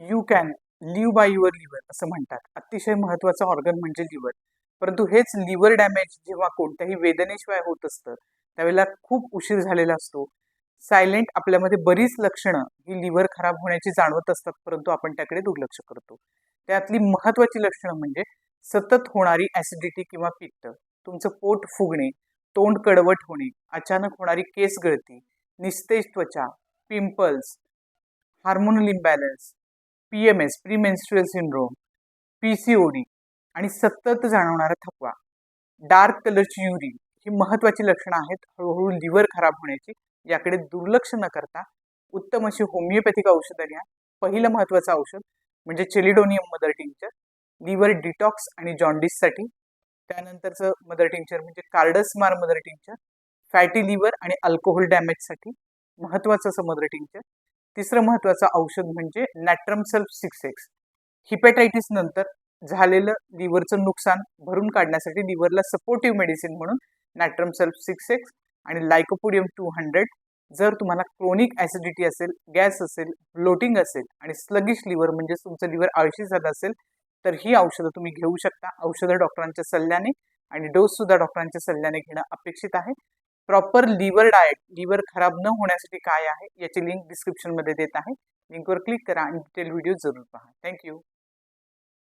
You can live by your liver असं म्हणतात. अतिशय महत्वाचं ऑर्गन म्हणजे लिव्हर परंतु हेच लिव्हर डॅमेज जेव्हा कोणत्याही वेदनेशिवाय होत असतं त्यावेळेला खूप उशीर झालेला असतो. सायलेंट आपल्यामध्ये बरीच लक्षणं ही लिव्हर खराब होण्याची जाणवत असतात परंतु आपण त्याकडे दुर्लक्ष करतो. त्यातली महत्वाची लक्षणं म्हणजे सतत होणारी ऍसिडिटी किंवा पित्त तुमचं पोट फुगणे तोंड कडवट होणे अचानक होणारी केस गळती निस्तेज त्वचा pimples hormonal imbalance P M S premenstrual syndrome P C O D आणि सतत जाणवणारा थकवा. डार्क कलरची युरिन ही महत्वाची लक्षणं आहेत हळूहळू लिव्हर खराब होण्याची याकडे दुर्लक्ष न करता उत्तम अशी होमिओपॅथिक औषधं घ्या. पहिलं महत्वाचं औषध म्हणजे chelidonium mother tincture liver detox आणि जॉन्डिससाठी त्यानंतरचं मदर टिंचर म्हणजे कार्डसमार मदर टिंचर फॅटी लिव्हर आणि अल्कोहोल डॅमेजसाठी महत्त्वाचं असं मदर टिंचर तिसरं महत्वाचं औषध म्हणजे natrum sulph six X. Hepatitis नंतर झालेलं लिव्हरचं नुकसान भरून काढण्यासाठी लिव्हरला सपोर्टिव्ह मेडिसिन म्हणून नॅट्रम सेल्फ सिक्स एक्स आणि लायकोपोडियम टू हंड्रेड. जर तुम्हाला क्रोनिक ॲसिडिटी असेल गॅस असेल ब्लोटिंग असेल आणि स्लगिश लिव्हर म्हणजे तुमचं लिव्हर आळशी झालं असेल तर ही औषधं तुम्ही घेऊ शकता. औषधं डॉक्टरांच्या सल्ल्याने आणि डोस सुद्धा डॉक्टरांच्या सल्ल्याने घेणं अपेक्षित आहे. प्रॉपर लिव्हर डाएट लिव्हर खराब न होण्यासाठी काय आहे याची लिंक डिस्क्रिप्शनमध्ये देत आहे. लिंकवर क्लिक करा आणि डिटेल व्हिडिओ जरूर पहा. थँक्यू